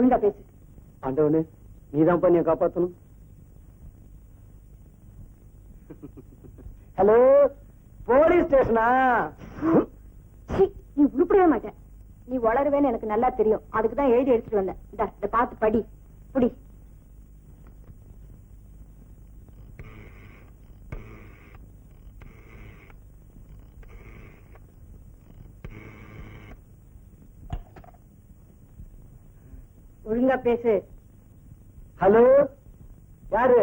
ஒழுங்கா பேசு. ஆண்டவனே நீதான் பண்ணிய காப்பாத்தணும். ஹலோ போலீஸ் ஸ்டேஷனா? நீ உருப்படவே மாட்டேன் நீ வளருவேன்னு எனக்கு நல்லா தெரியும். அதுக்கு தான் எழுதி எடுத்துட்டு வந்தேன். இந்தா இத பார்த்து படி. புடி. ஒழுங்கா பேசு. ஹலோ? யாரு?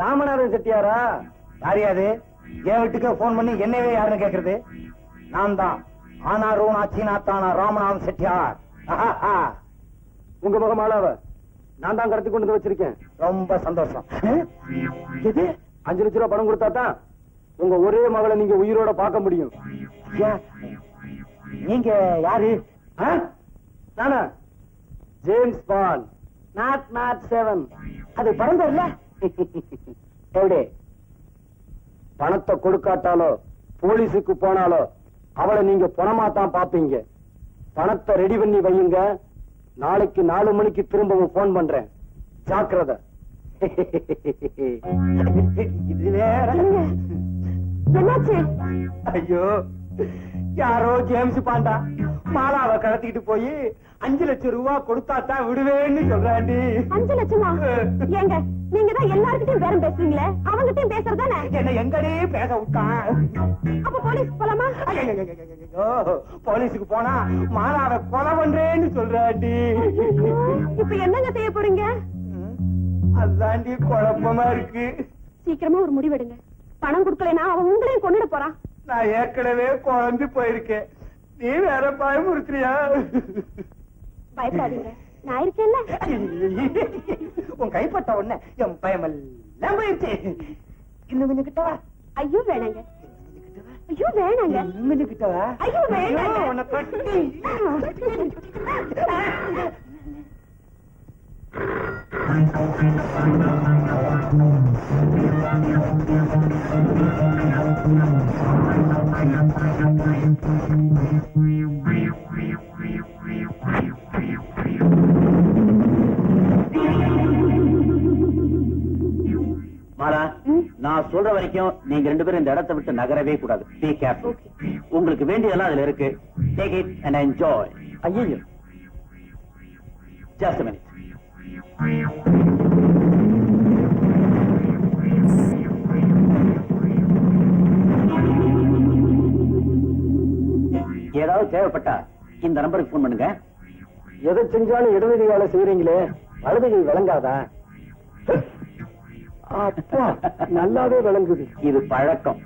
ராமநாதன் செட்டியாரா? யாரையாது என் வீட்டுக்கு போன் பண்ணி என்னவே யாருன்னு கேக்குறது? நான் தான். ஆனாரோ நாச்சினாத்தானா ராமநாதன் செட்டியார். உங்க முகமாலாவ நான் தான் கடத்தி கொண்டு வந்து வச்சிருக்கேன். ரொம்ப சந்தோஷம். எது? அஞ்சு லட்ச ரூபாய் பணம் கொடுத்தா தான் உங்க ஒரே மகளை நீங்க உயிரோட பார்க்க முடியும். நீங்க யாரு? நானா? James Paul nought nought seven அது எப்படி பணத்தை கொடுக்காட்டாலோ போலீஸுக்கு போனாலோ அவளை நீங்க பணமா தான் பாப்பீங்க. பணத்தை ரெடி பண்ணி வையுங்க. நாளைக்கு நாலு மணிக்கு திரும்பவும் போன் பண்றேன். ஜாக்கிரதை. என்னாச்சு? ஐயோ யாரோ ஜேம்ஸ் பாண்டா. மாலாவை கடத்திட்டு போய் அஞ்சு லட்சம் ரூபாய் கொடுத்தா தான் விடுவேன்னு சொல்றாண்டி. அஞ்சு லட்சமா? ஏங்க நீங்க தான் எல்லார்கிட்டயும் பேரம் பேசுறீங்களே? அவங்கிட்டயும் பேசுறதானே? என்ன எங்கடி பேச விட்டான்? அப்ப போலீஸ் போலாமா? போலீஸுக்கு போனா மாலாவை கொலை பண்றேன்னு சொல்றாண்டி. இப்ப என்னங்க செய்ய போறீங்க? அதாண்டி குழப்பமா இருக்கு. சீக்கிரமா ஒரு முடிவெடுங்க பணம் கொடுக்கலைன்னா அவன் உங்களையும் கொண்டுட போறான். நான் ஏற்கனவே குழம்பு போயிருக்கேன். நீ வேற பயமுறுத்துறியா பயப்படாதீங்க. நான் இருக்கேன்ல. உன் கைப்பட்ட உடனே என் பயமெல்லாம் போயிருச்சு இன்னும் கொஞ்சம் கிட்ட வா. ஐயோ வேணாங்க. ஐயோ வேணாங்க. இன்னும் கொஞ்சம் கிட்ட வா. ஐயோ வேணாங்க. உன்னை கட்டி. மாலா நான் சொல்ற வரைக்கும் நீங்க ரெண்டு பேரும் இந்த இடத்தை விட்டு நகரவே கூடாது. பி கேர்ஃபுல் உங்களுக்கு வேண்டியதெல்லாம் அதுல இருக்கு. டேக் இட் அண்ட் என்ஜாய் ஐயோ ஜஸ்ட் மினிட் ஏதாவது தேவைப்பட்டா இந்த நம்பருக்கு ஃபோன் பண்ணுங்க. எதை செஞ்சாலும் இடதுகையால செய்யறீங்களே வலதுகை விளங்காதா? அப்பா நல்லாவே விளங்குது. இது பழக்கம்.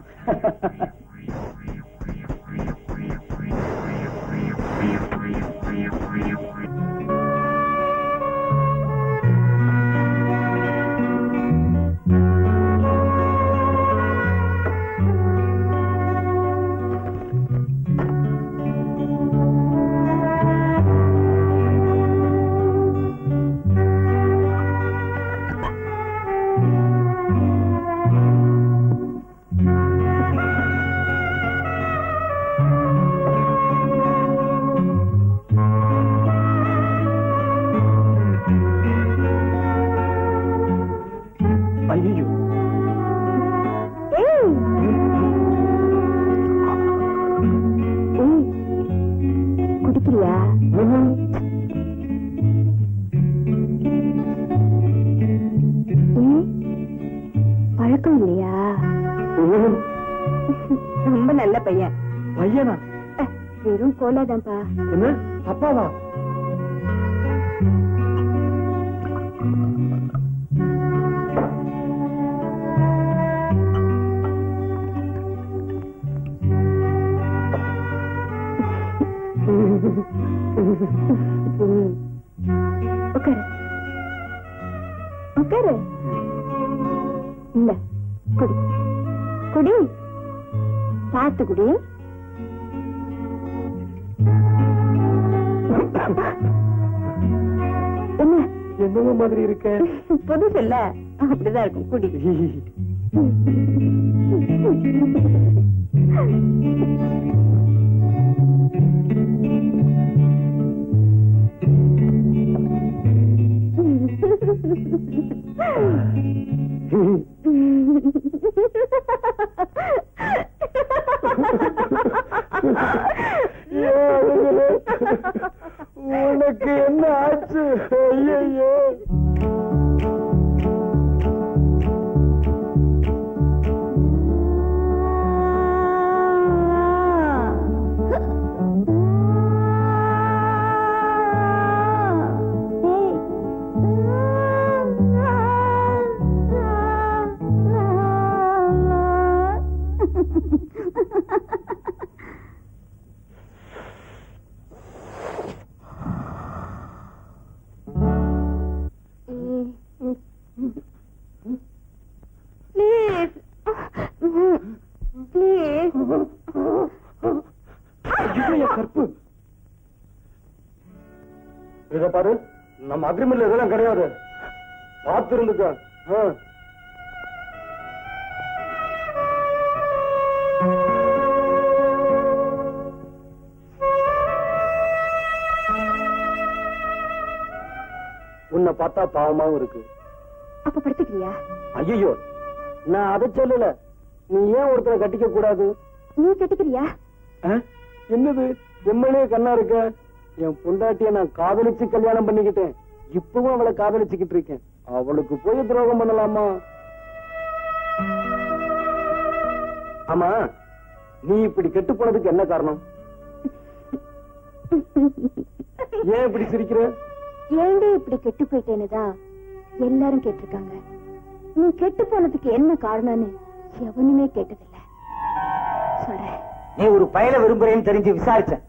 நல்ல பையன்? பையனா வெறும் கோலாதான்ப்பா. என்ன? அப்பாவா? உட்காரு சாத்துக்குடி என்ன? என்னவோ மாதிரி இருக்க? புதுசு இல்ல அப்படிதான் இருக்கும். குடி. Mm-hmm. ப்ளீஸ் ஐயோ, கற்பு. இத பாரு நம்ம அக்ரிமெண்ட்ல இதெல்லாம் கிடையாது. பார்த்து இருந்துக்க ஆ. உன்னை பார்த்தா பாவமாவும் இருக்கு. அப்ப படுத்துக்கிறியா? ஐயோ நான் அதை சொல்லல. நீ ஏன் ஒருத்தரை கட்டிக்க கூடாது. நீ கட்டிக்கிறியா? என்னது? எம்எல்ஏ கண்ணா இருக்க? என் பொண்டாட்டிய நான் காதலிச்சு கல்யாணம் பண்ணிக்கிட்டேன். இப்பவும் அவளை காதலிச்சுக்கிட்டு இருக்கேன். அவளுக்கு போய் துரோகம் பண்ணலாமா? ஆமா நீ இப்படி கெட்டு போனதுக்கு என்ன காரணம்? ஏன் இப்படி சிரிக்கிற? ஏண்டே இப்படி கெட்டு போயிட்டேன்னு தான் எல்லாரும் கேட்டிருக்காங்க. நீ கெட்டு போனதுக்கு என்ன காரணம்னு? எவனுமே கேட்டதில்ல. சொல்றேன். நீ ஒரு பயல விரும்புறேன்னு தெரிஞ்சு விசாரிச்சேன்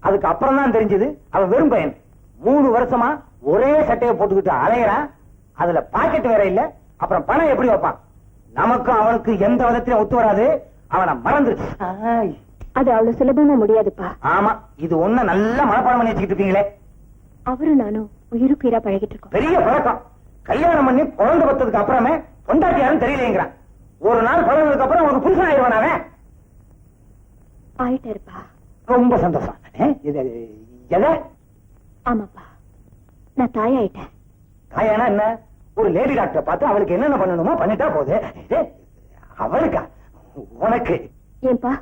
அதுக்கு அப்புறம் தான் தெரிஞ்சது அவன் வெறும் பையன். மூணு வருஷமா ஒரே சட்டையை போட்டுக்கிட்டு அலையறான். அதுல பாக்கெட் வேற இல்ல அப்புறம் பணம் எப்படி வைப்பான்? நமக்கும் அவனுக்கு எந்த விதத்திலும் ஒத்து வராது. அவனை மறந்துருச்சு. ஆய். அது அவ்வளவு சுலபமா முடியாதுப்பா. ஆமா இது ஒண்ணு நல்லா மனப்பாடம் பண்ணி வச்சுக்கிட்டு இருப்பீங்களே அவரும் நானும் உயிருக்கு உயிரா பழகிட்டு இருக்கோம். பெரிய பழக்கம். கல்யாணம் பண்ணி குழந்தை பத்ததுக்கு அப்புறமே பொண்டாட்டி யாரும் தெரியலேங்கிறான் ஒரு நாள் பழகினதுக்கு அப்புறம் உனக்கு புருஷன் ஆயிடுவான் அவன் ஆயிட்டாருப்பா ரொம்ப சந்தோஷம். எதை? ஆமாப்பா. நான் தாயாயிட்டேன். தாயானா என்ன? ஒரு லேடி டாக்டரை பார்த்து அவளுக்கு என்னென்ன பண்ணணுமோ பண்ணிட்டா போகுது அவளுக்கா? உனக்கு. ஏன்பா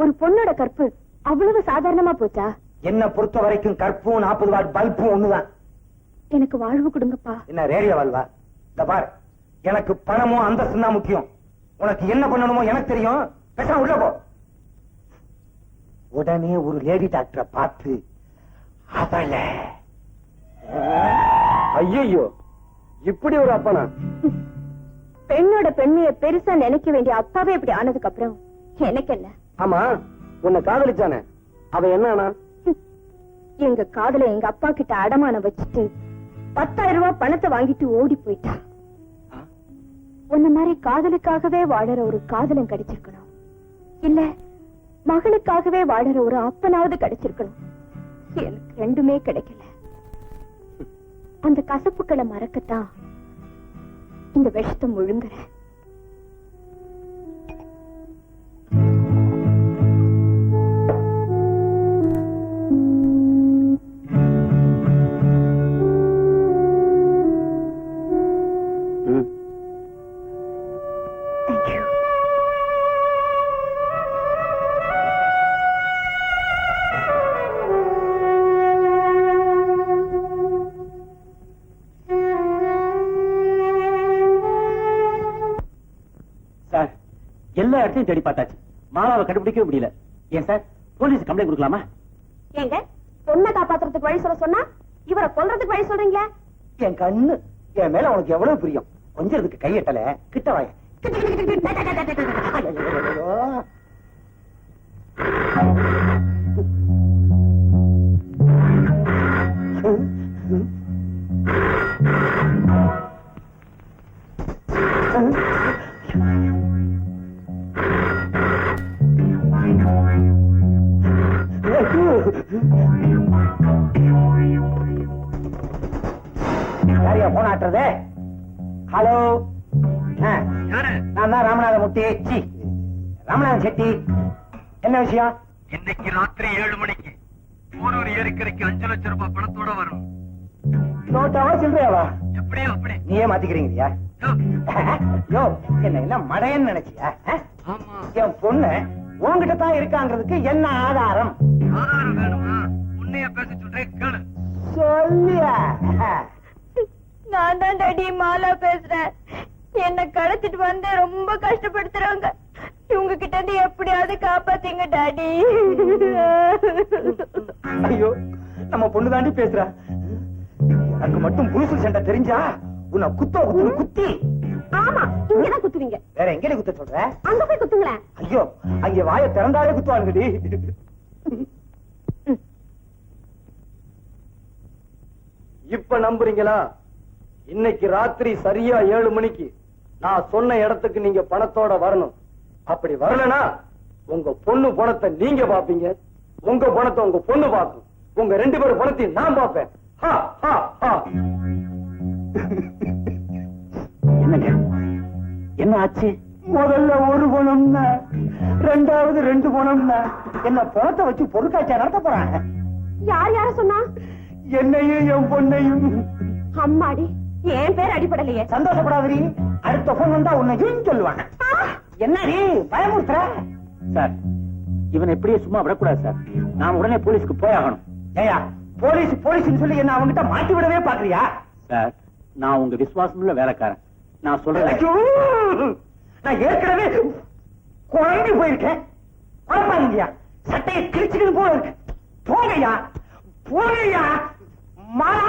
ஒரு பொண்ணோட கற்பு அவ்வளவு சாதாரணமா போச்சா? என்ன பொறுத்த வரைக்கும் கற்பும் நாற்பது வாட் பல்பும் ஒண்ணுதான். எனக்கு வாழ்வு கொடுங்கப்பா. என்ன ரேடியோ வாழ்வா? இந்த பார். எனக்கு பணமும் அந்தஸ்து தான் முக்கியம். உனக்கு என்ன பண்ணணுமோ எனக்கு தெரியும். பேசாம உள்ள போ. உடனே ஒரு லேடி டாக்டரை பார்த்து அவள. ஐயோ இப்படி ஒரு அப்பனா? பெண்ணோட பெண்மைய பெருசா நினைக்க வேண்டிய அப்பாவே இப்படி ஆனதுக்கு அப்புறம் எனக்கு என்ன ஆமா உன்னை காதலிச்சானே. அவன் என்னன்னா? எங்க காதல எங்க அப்பா கிட்ட அடமானம் வச்சுட்டு பத்தாயிரம் ரூபாய் பணத்தை வாங்கிட்டு ஓடி போயிட்டான் உன்ன மாதிரி காதலுக்காகவே வாழற ஒரு காதலன் கிடைச்சிருக்கணும். இல்ல மகளுக்காகவே வாழற ஒரு அப்பனாவது கிடைச்சிருக்கணும். எனக்கு ரெண்டுமே கிடைக்கல. அந்த கசப்புக்களை மறக்கத்தான் இந்த விஷத்தை முழுங்குற. Mm-hmm. இடத்தையும் தேடி பார்த்தாச்சு. மாலாவை கண்டுபிடிக்கவே முடியல. ஏன் சார்? போலீஸ் கம்ப்ளைண்ட் கொடுக்கலாமா? ஏங்க பொண்ணை காப்பாத்துறதுக்கு வழி சொல்ல சொன்னா இவரை கொல்றதுக்கு வழி சொல்றீங்களா? என் கண்ணு என் மேல உனக்கு எவ்வளவு பிரியம். கொஞ்சம் இதுக்கு கையட்டல கிட்ட வாய. யாரையா ஹலோ. நான் தான் ராமநாத முட்டி சி ராமநாதன் செட்டி. என்ன விஷயம்? இன்னைக்கு ராத்திரி ஏழு மணிக்கு போரூர் ஏரிக்கரைக்கு அஞ்சு லட்சம் ரூபாய் பணத்தோட வரும். நோட்டாவா சில்லறையாவா எப்படியோ அப்படி. நீயே மாத்திக்கிறீங்கயா யோ, என்ன என்ன மடையன்னு நினைச்சியா? என் பொண்ணு உன்கிட்ட தான் இருக்காங்கிறதுக்கு என்ன ஆதாரம்? ஆதாரம் வேணுமா? உன்னைய பேச சொல்றேன் கேளு. சொல்லியா? நான் தான் டாடி மாலா பேசுறேன். என்ன கடத்திட்டு வந்து ரொம்ப கஷ்டப்படுத்துறாங்க. இவங்க கிட்ட இருந்து எப்படியாவது காப்பாத்தீங்க டாடி. ஐயோ நம்ம பொண்ணு தாண்டி பேசுறா. எனக்கு மட்டும் புதுசு சண்டை தெரிஞ்சா உன்னை குத்த குத்து குத்தி. ஆமா இங்கதான் குத்துவீங்க. வேற எங்க குத்த சொல்ற? அங்க போய் குத்துங்களேன். ஐயோ அங்க வாய திறந்தாலே குத்துவானுங்கடி இப்ப நம்புறீங்களா? இன்னைக்கு ராத்திரி சரியா ஏழு மணிக்கு நான் சொன்ன இடத்துக்கு நீங்க பணத்தோட வரணும். அப்படி வரலனா உங்க பொண்ணு பணத்தை நீங்க பாப்பீங்க உங்க பணத்தை உங்க பொண்ணு பாக்கும் உங்க ரெண்டு பேரும் பணத்தையும் நான் பாப்பேன் ஹா, ஹா, ஹா. என்னங்க? என்ன ஆச்சு? முதல்ல ஒரு பணம்னா ரெண்டாவது ரெண்டு பணம்னா என்ன பணத்தை வச்சு பொருட்காட்சியா நடத்த போறாங்க? யார் யார சொன்னா? என்னையும் என் பொண்ணையும். அம்மாடி. என் பேர் அடிப்படலையே சந்தோஷப்படாதீ அடுத்த போன் வந்தா உன்னையும் சொல்லுவாங்க. என்னடி பயமுறுத்துற? சார் இவன் எப்படியே சும்மா விடக்கூடாது சார். நாம உடனே போலீஸ்க்கு போயாகணும். ஏயா போலீஸ் போலீஸ்னு சொல்லி என்ன அவங்கிட்ட மாட்டி விடவே பாக்குறியா சார் நான் உங்க விசுவாசமுள்ள வேலைக்காரன். நான் சொல்றேன்! நான் ஏற்கனவே குழம்பி போயிருக்கேன். குழம்பாங்கய்யா சட்டையை கிழிச்சுக்கிட்டு போல இருக்கு. போங்கய்யா. போங்கய்யா. மாலா